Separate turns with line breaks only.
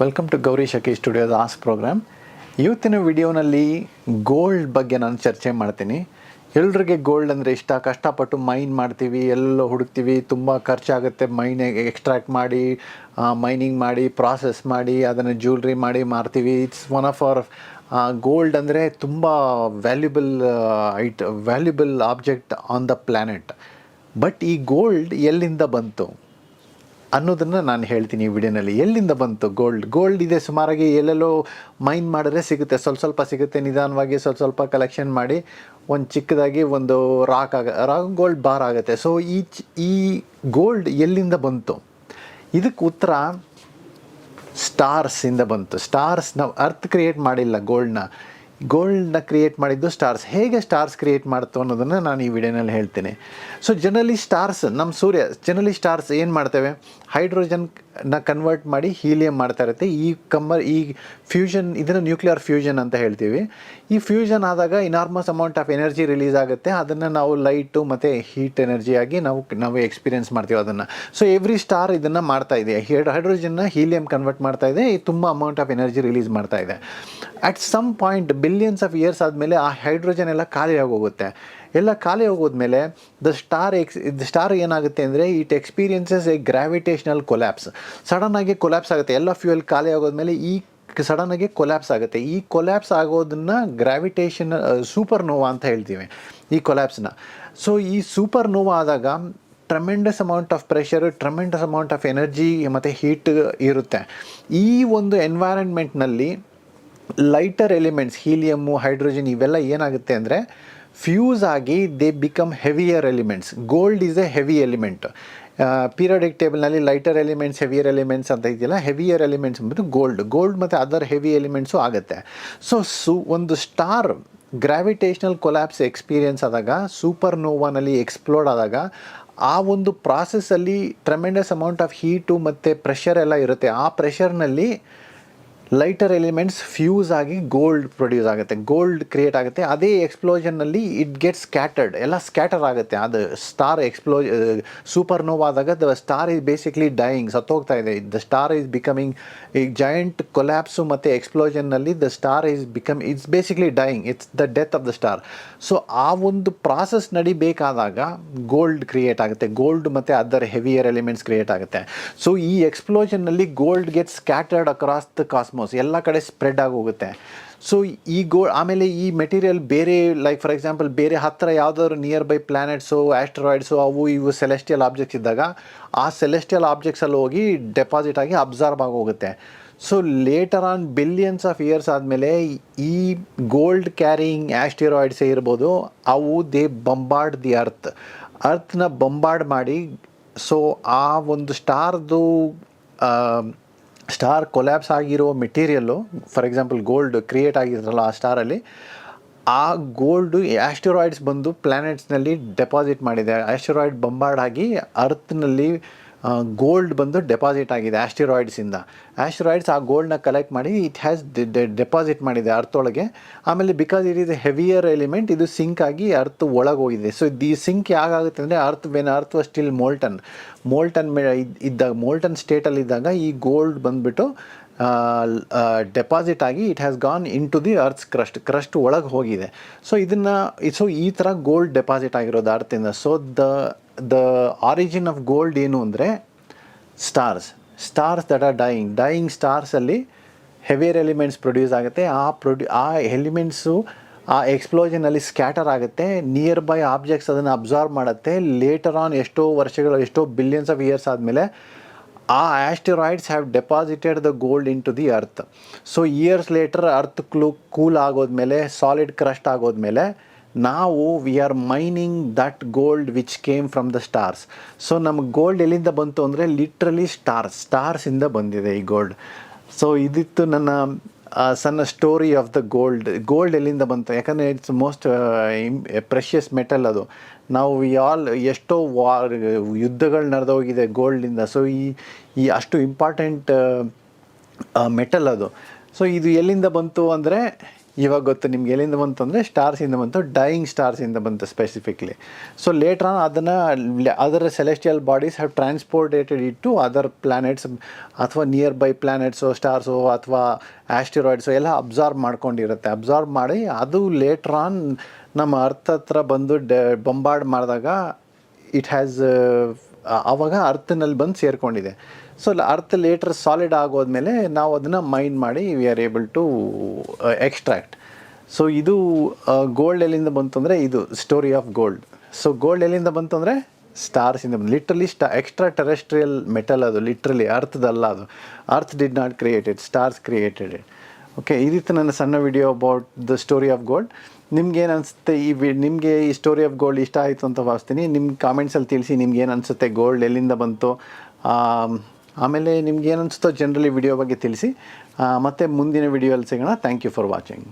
Welcome to Gauri ಶಕಿ ಸ್ಟುಡಿಯೋದ ಆಸ್ ಪ್ರೋಗ್ರಾಮ್ ಇವತ್ತಿನ ವಿಡಿಯೋನಲ್ಲಿ ಗೋಲ್ಡ್ ಬಗ್ಗೆ ನಾನು ಚರ್ಚೆ ಮಾಡ್ತೀನಿ. ಎಲ್ರಿಗೆ ಗೋಲ್ಡ್ ಅಂದರೆ ಇಷ್ಟ, ಕಷ್ಟಪಟ್ಟು ಮೈನ್ ಮಾಡ್ತೀವಿ, ಎಲ್ಲೋ ಹುಡುಕ್ತೀವಿ, ತುಂಬ ಖರ್ಚಾಗುತ್ತೆ ಮೈನ್ ಎಕ್ಸ್ಟ್ರಾಕ್ಟ್ ಮಾಡಿ ಮೈನಿಂಗ್ ಮಾಡಿ ಪ್ರಾಸೆಸ್ ಮಾಡಿ, ಅದನ್ನು ಜ್ಯುವೆಲ್ರಿ ಮಾಡಿ ಮಾರ್ತೀವಿ. It's one of our gold ಅಂದರೆ ತುಂಬ valuable it valuable object on the planet but ಈ ಗೋಲ್ಡ್ ಎಲ್ಲಿಂದ ಬಂತು? ಅನ್ನೋದನ್ನು ನಾನು ಹೇಳ್ತೀನಿ ಈ ವಿಡಿಯೋನಲ್ಲಿ. ಎಲ್ಲಿಂದ ಬಂತು ಗೋಲ್ಡ್ ಗೋಲ್ಡ್ ಇದೆ ಸುಮಾರಾಗಿ ಎಲ್ಲೆಲ್ಲೋ ಮೈನ್ ಮಾಡಿದ್ರೆ ಸಿಗುತ್ತೆ. ಸ್ವಲ್ಪ ಸ್ವಲ್ಪ ಸಿಗುತ್ತೆ. ನಿಧಾನವಾಗಿ ಸ್ವಲ್ಪ ಸ್ವಲ್ಪ ಕಲೆಕ್ಷನ್ ಮಾಡಿ ಒಂದು ಚಿಕ್ಕದಾಗಿ ಒಂದು ರಾಕ್ ಆಗ ರಾಕ್ ಗೋಲ್ಡ್ ಬಾರ್ ಆಗುತ್ತೆ. ಸೊ ಈ ಈ ಗೋಲ್ಡ್ ಎಲ್ಲಿಂದ ಬಂತು? ಇದಕ್ಕೆ ಉತ್ತರ ಸ್ಟಾರ್ಸಿಂದ ಬಂತು. ಸ್ಟಾರ್ಸ್ ನಾವು ಅರ್ತ್ ಕ್ರಿಯೇಟ್ ಮಾಡಿಲ್ಲ ಗೋಲ್ಡ್ನ ಗೋಲ್ಡ್ನ ಕ್ರಿಯೇಟ್ ಮಾಡಿದ್ದು ಸ್ಟಾರ್ಸ್ ಹೇಗೆ ಸ್ಟಾರ್ಸ್ ಕ್ರಿಯೇಟ್ ಮಾಡ್ತು ಅನ್ನೋದನ್ನು ನಾನು ಈ ವಿಡಿಯೋನಲ್ಲಿ ಹೇಳ್ತೀನಿ. ಸೊ ಜನರಲಿ ಸ್ಟಾರ್ಸ್ ನಮ್ಮ ಸೂರ್ಯ ಜನರಲಿ ಸ್ಟಾರ್ಸ್ ಏನು ಮಾಡ್ತೇವೆ? ಹೈಡ್ರೋಜನ್ನ ಕನ್ವರ್ಟ್ ಮಾಡಿ ಹೀಲಿಯಂ ಮಾಡ್ತಾ ಇರುತ್ತೆ. ಈ ಕಮ್ಮರ್, ಈ ಫ್ಯೂಷನ್ ಇದನ್ನು ನ್ಯೂಕ್ಲಿಯರ್ ಫ್ಯೂಷನ್ ಅಂತ ಹೇಳ್ತೀವಿ. ಈ ಫ್ಯೂಷನ್ ಆದಾಗ enormous amount of energy release ಆಗುತ್ತೆ. ಅದನ್ನು ನಾವು ಲೈಟು ಮತ್ತು ಹೀಟ್ ಎನರ್ಜಿಯಾಗಿ ನಾವು ನಾವು ಎಕ್ಸ್ಪೀರಿಯನ್ಸ್ ಮಾಡ್ತೀವಿ ಅದನ್ನು. ಸೊ ಎವ್ರಿ ಸ್ಟಾರ್ ಇದನ್ನು ಮಾಡ್ತಾ ಇದೆ. ಹೈಡ್ರೋಜನ್ನ ಹೀಲಿಯಂ ಕನ್ವರ್ಟ್ ಮಾಡ್ತಾ ಇದೆ. ತುಂಬ ಅಮೌಂಟ್ ಆಫ್ ಎನರ್ಜಿ ರಿಲೀಸ್ ಮಾಡ್ತಾ ಇದೆ. At some point billions of years ಆದಮೇಲೆ ಆ ಹೈಡ್ರೋಜನ್ ಎಲ್ಲ ಖಾಲಿಯಾಗಿ ಆಗೋಗುತ್ತೆ ಎಲ್ಲ ಖಾಲಿ ಹೋಗೋದ್ಮೇಲೆ the star ex the star ಏನಾಗುತ್ತೆ ಅಂದರೆ it experiences a gravitational collapse ಸಡನ್ನಾಗಿ ಕೊಲ್ಯಾಪ್ಸ್ ಆಗುತ್ತೆ. ಎಲ್ಲ ಫ್ಯೂಯಲ್ ಖಾಲಿ ಆಗೋದ್ಮೇಲೆ ಈ ಸಡನ್ನಾಗಿ ಕೊಲ್ಯಾಪ್ಸ್ ಆಗುತ್ತೆ. ಈ ಕೊಲ್ಯಾಪ್ಸ್ ಆಗೋದನ್ನ ಗ್ರಾವಿಟೇಷನ್ ಸೂಪರ್ ನೋವಾ ಅಂತ ಹೇಳ್ತೀವಿ. ಈ ಕೊಲ್ಯಾಪ್ಸ್ನ ಸೊ ಈ ಸೂಪರ್ ನೋವಾ ಆದಾಗ tremendous amount of pressure tremendous amount of energy ಮತ್ತು ಹೀಟ್ ಇರುತ್ತೆ. ಈ ಒಂದು ಎನ್ವೈರನ್ಮೆಂಟ್ನಲ್ಲಿ ಲೈಟರ್ ಎಲಿಮೆಂಟ್ಸ್ ಹೀಲಿಯಮ್ಮು ಹೈಡ್ರೋಜನ್ ಇವೆಲ್ಲ ಏನಾಗುತ್ತೆ ಅಂದರೆ ಫ್ಯೂಸ್ ಆಗಿ they become heavier elements gold is a heavy element periodic ಟೇಬಲ್ನಲ್ಲಿ ಲೈಟರ್ ಎಲಿಮೆಂಟ್ಸ್ ಹೆವಿಯರ್ ಎಲಿಮೆಂಟ್ಸ್ ಅಂತ ಇದೆಯಲ್ಲ ಹೆವಿಯರ್ ಎಲಿಮೆಂಟ್ಸ್ ಅಂದ್ಬಿಟ್ಟು ಗೋಲ್ಡ್ ಗೋಲ್ಡ್ ಮತ್ತು ಅದರ್ ಹೆವಿ ಎಲಿಮೆಂಟ್ಸು ಆಗುತ್ತೆ. ಸೊ ಸು, ಒಂದು ಸ್ಟಾರ್ ಗ್ರಾವಿಟೇಷನಲ್ ಕೊಲ್ಯಾಪ್ಸ್ ಎಕ್ಸ್ಪೀರಿಯನ್ಸ್ ಆದಾಗ ಸೂಪರ್ ನೋವಾನಲ್ಲಿ ಎಕ್ಸ್ಪ್ಲೋರ್ಡ್ ಆದಾಗ, ಆ ಒಂದು ಪ್ರಾಸೆಸ್ಸಲ್ಲಿ ಟ್ರೆಮೆಂಡಸ್ ಅಮೌಂಟ್ ಆಫ್ ಹೀಟು ಮತ್ತು ಪ್ರೆಷರ್ ಎಲ್ಲ ಇರುತ್ತೆ. ಆ ಪ್ರೆಷರ್ನಲ್ಲಿ ಲೈಟರ್ ಎಲಿಮೆಂಟ್ಸ್ ಫ್ಯೂಸ್ ಆಗಿ ಗೋಲ್ಡ್ ಪ್ರೊಡ್ಯೂಸ್ ಆಗುತ್ತೆ ಗೋಲ್ಡ್ ಕ್ರಿಯೇಟ್ ಆಗುತ್ತೆ. ಅದೇ ಎಕ್ಸ್ಪ್ಲೋಷನ್ನಲ್ಲಿ ಇಟ್ ಗೆಟ್ ಸ್ಕ್ಯಾಟರ್ಡ್ ಎಲ್ಲ ಸ್ಕ್ಯಾಟರ್ ಆಗುತ್ತೆ. ಅದು ಸ್ಟಾರ್ ಎಕ್ಸ್ಪ್ಲೋ ಸೂಪರ್ ನೋವಾದಾಗ the star is basically dying ಸತ್ತೋಗ್ತಾ ಇದೆ. ದ ಸ್ಟಾರ್ ಈಸ್ ಬಿಕಮಿಂಗ್ ಈ ಜಾಯಿಂಟ್ ಕೊಲ್ಯಾಪ್ಸು ಮತ್ತು ಎಕ್ಸ್ಪ್ಲೋಷನ್ನಲ್ಲಿ the star is become it's basically dying it's the death of the star so ಆ ಒಂದು ಪ್ರಾಸೆಸ್ ನಡಿಬೇಕಾದಾಗ ಗೋಲ್ಡ್ ಕ್ರಿಯೇಟ್ ಆಗುತ್ತೆ. ಗೋಲ್ಡ್ ಮತ್ತು ಅದರ್ ಹೆವಿಯರ್ ಎಲಿಮೆಂಟ್ಸ್ ಕ್ರಿಯೇಟ್ ಆಗುತ್ತೆ. So ಈ ಎಕ್ಸ್ಪ್ಲೋಷನ್ನಲ್ಲಿ gold get scattered across the cosmos ಎಲ್ಲ ಕಡೆ ಸ್ಪ್ರೆಡ್ ಆಗಿ ಹೋಗುತ್ತೆ. ಸೊ ಈ ಗೋ ಆಮೇಲೆ ಈ ಮೆಟೀರಿಯಲ್ ಬೇರೆ ಲೈಕ್ ಫಾರ್ ಎಕ್ಸಾಂಪಲ್ ಬೇರೆ ಹತ್ತಿರ ಯಾವುದಾದ್ರು ನಿಯರ್ ಬೈ ಪ್ಲ್ಯಾನೆಟ್ಸು ಆಸ್ಟ್ರಾಯ್ಡ್ಸು ಅವು ಇವು ಸೆಲೆಸ್ಟಿಯಲ್ ಆಬ್ಜೆಕ್ಟ್ಸ್ ಇದ್ದಾಗ, ಆ ಸೆಲೆಸ್ಟಿಯಲ್ ಆಬ್ಜೆಕ್ಟ್ಸಲ್ಲಿ ಹೋಗಿ ಡೆಪಾಸಿಟ್ ಆಗಿ ಅಬ್ಸರ್ವ್ ಆಗಿ ಹೋಗುತ್ತೆ. So later on billions of years ಆದಮೇಲೆ ಈ ಗೋಲ್ಡ್ ಕ್ಯಾರಿಯಿಂಗ್ ಆಸ್ಟಿರಾಯ್ಡ್ಸೇ ಇರ್ಬೋದು, ಅವು ದೇ ಬಂಬಾರ್ಡ್ ದಿ ಅರ್ತ್ ಅರ್ತ್ನ ಬಂಬಾರ್ಡ್ ಮಾಡಿ ಸೊ ಆ ಒಂದು ಸ್ಟಾರ್ದು ಸ್ಟಾರ್ ಕೊಲ್ಯಾಪ್ಸ್ ಆಗಿರೋ material, for example gold create ಆಗಿದ್ರಲ್ಲ ಆ ಸ್ಟಾರಲ್ಲಿ, ಆ ಗೋಲ್ಡು ಆಸ್ಟ್ರಾಯ್ಡ್ಸ್ ಬಂದು ಪ್ಲ್ಯಾನೆಟ್ಸ್ನಲ್ಲಿ ಡೆಪಾಸಿಟ್ ಮಾಡಿದೆ. ಆಸ್ಟ್ರಾಯ್ಡ್ ಬಂಬಾರ್ಡ್ ಆಗಿ ಅರ್ತ್ನಲ್ಲಿ ಗೋಲ್ಡ್ ಬಂದು ಡೆಪಾಸಿಟ್ ಆಗಿದೆ ಆ್ಯಸ್ಟಿರಾಯ್ಡ್ಸಿಂದ ಆಸ್ಟಿರಾಯ್ಡ್ಸ್ ಆ ಗೋಲ್ಡ್ನ ಕಲೆಕ್ಟ್ ಮಾಡಿ ಇಟ್ ಹ್ಯಾಸ್ ಡೆಪಾಸಿಟ್ ಮಾಡಿದೆ ಅರ್ಥೊಳಗೆ. ಆಮೇಲೆ because it is heavier element ಇದು ಸಿಂಕ್ ಆಗಿ ಅರ್ತ್ ಒಳಗೋಗಿದೆ. ಸೊ ದಿ ಸಿಂಕ್ ಯಾಗಾಗುತ್ತೆ ಅಂದರೆ earth when earth was still molten molten May ಇದ್ದಾಗ ಮೋಲ್ಟನ್ ಸ್ಟೇಟಲ್ಲಿದ್ದಾಗ ಈ ಗೋಲ್ಡ್ ಬಂದುಬಿಟ್ಟು ಡೆಪಾಸಿಟ್ ಆಗಿ it has gone into the earth crust crust ಒಳಗೆ ಹೋಗಿದೆ. ಸೊ ಇದನ್ನು ಸೊ ಈ ಥರ ಗೋಲ್ಡ್ ಡೆಪಾಸಿಟ್ ಆಗಿರೋದು ಅರ್ಥಿಂದ so the the origin of gold ಏನು ಅಂದರೆ stars stars that are dying dying ಸ್ಟಾರ್ಸಲ್ಲಿ heavier elements produce ಆಗುತ್ತೆ. ಆ ಪ್ರೊಡ್ಯೂ ಆ ಎಲಿಮೆಂಟ್ಸು ಆ ಎಕ್ಸ್ಪ್ಲೋಷನಲ್ಲಿ ಸ್ಕ್ಯಾಟರ್ ಆಗುತ್ತೆ. ನಿಯರ್ ಬೈ ಆಬ್ಜೆಕ್ಟ್ಸ್ ಅದನ್ನು ಅಬ್ಸಾರ್ವ್ ಮಾಡುತ್ತೆ. ಲೇಟರ್ ಆನ್ ಎಷ್ಟೋ ವರ್ಷಗಳು, ಎಷ್ಟೋ ಬಿಲಿಯನ್ಸ್ ಆಫ್ ಇಯರ್ಸ್ ಆದಮೇಲೆ ಆ asteroids have deposited the gold into the earth so years later earth clue cool ಆಗೋದ್ಮೇಲೆ ಸಾಲಿಡ್ ಕ್ರಸ್ಟ್ ಆಗೋದ್ಮೇಲೆ ನಾವು we are mining that gold which came from the stars so ನಮಗೆ gold ಎಲ್ಲಿಂದ ಬಂತು ಅಂದರೆ literally stars ಸ್ಟಾರ್ಸಿಂದ ಬಂದಿದೆ ಈ ಗೋಲ್ಡ್ ಸೊ ಇದಿತ್ತು ನನ್ನ ಸಣ್ಣ story of the gold gold ಎಲ್ಲಿಂದ ಬಂತು? ಯಾಕಂದರೆ ಇಟ್ಸ್ ಮೋಸ್ಟ್ ಪ್ರೆಷಿಯಸ್ ಮೆಟಲ್ ಅದು. ನಾವು ವಿ ಆಲ್ ಎಷ್ಟೋ ವಾರ್ ಯುದ್ಧಗಳು ನಡೆದೋಗಿದೆ ಗೋಲ್ಡಿಂದ ಸೊ ಈ ಈ ಅಷ್ಟು ಇಂಪಾರ್ಟೆಂಟ್ ಮೆಟಲ್ ಅದು. ಸೊ ಇದು ಎಲ್ಲಿಂದ ಬಂತು ಅಂದರೆ ಇವಾಗ ಗೊತ್ತು ನಿಮ್ಗೆ ಎಲ್ಲಿಂದ ಬಂತು ಅಂದರೆ ಸ್ಟಾರ್ಸಿಂದ ಬಂತು ಡೈಯಿಂಗ್ ಸ್ಟಾರ್ಸಿಂದ ಬಂತು ಸ್ಪೆಸಿಫಿಕ್ಲಿ ಸೊ ಲೇಟ್ರ್ ಆನ್ ಅದನ್ನು ಅದರ celestial bodies have transportated it to other planets ಅಥವಾ ನಿಯರ್ ಬೈ ಪ್ಲ್ಯಾನೆಟ್ಸು ಸ್ಟಾರ್ಸು ಅಥವಾ ಆ್ಯಸ್ಟಿರಾಯ್ಡ್ಸು ಎಲ್ಲ ಅಬ್ಸಾರ್ಬ್ ಮಾಡ್ಕೊಂಡಿರುತ್ತೆ. ಅಬ್ಸಾರ್ಬ್ ಮಾಡಿ ಅದು ಲೇಟ್ರ್ ಆನ್ ನಮ್ಮ ಅರ್ಥ ಹತ್ರ ಬಂದು ಡ ಬೊಂಬಾರ್ಡ್ ಮಾಡಿದಾಗ ಇಟ್ ಹ್ಯಾಸ್ ಆವಾಗ ಅರ್ಥನಲ್ಲಿ ಬಂದು ಸೇರಿಕೊಂಡಿದೆ. ಸೊ ಅರ್ಥ ಲೇಟ್ರ್ ಸಾಲಿಡ್ ಆಗೋದ್ಮೇಲೆ ನಾವು ಅದನ್ನು ಮೈಂಡ್ ಮಾಡಿ we are able to extract so ಇದು ಗೋಲ್ಡ್ ಎಲ್ಲಿಂದ ಬಂತು ಅಂದರೆ ಇದು story of gold so gold ಎಲ್ಲಿಂದ ಬಂತು ಅಂದರೆ ಸ್ಟಾರ್ಸಿಂದ ಬಂದು ಲಿಟ್ರಲಿ ಸ್ಟಾ ಎಕ್ಸ್ಟ್ರಾ ಟೆರೆಸ್ಟ್ರಿಯಲ್ ಮೆಟಲ್ ಅದು ಲಿಟ್ರಲಿ ಅರ್ಥದಲ್ಲ ಅದು. Earth did not created stars created it okay ಇದಿತ್ತು ನನ್ನ ಸಣ್ಣ video about the story of gold ನಿಮ್ಗೇನು ಅನಿಸುತ್ತೆ ಈ ನಿಮಗೆ ಈ ಸ್ಟೋರಿ ಆಫ್ ಗೋಲ್ಡ್ ಇಷ್ಟ ಆಯಿತು ಅಂತ ಭಾವಿಸ್ತೀನಿ. ನಿಮ್ಮ ಕಾಮೆಂಟ್ಸಲ್ಲಿ ತಿಳಿಸಿ ನಿಮ್ಗೆ ಏನು ಅನಿಸುತ್ತೆ ಗೋಲ್ಡ್ ಎಲ್ಲಿಂದ ಬಂತು? ಆಮ್, ಆಮೇಲೆ ನಿಮ್ಗೆ ಏನು ಅನಿಸುತ್ತೋ ಜನರಲಿ ವಿಡಿಯೋ ಬಗ್ಗೆ ತಿಳಿಸಿ. ಮತ್ತು ಮುಂದಿನ ವಿಡಿಯೋಲ್ಲಿ ಸಿಗೋಣ. Thank you for watching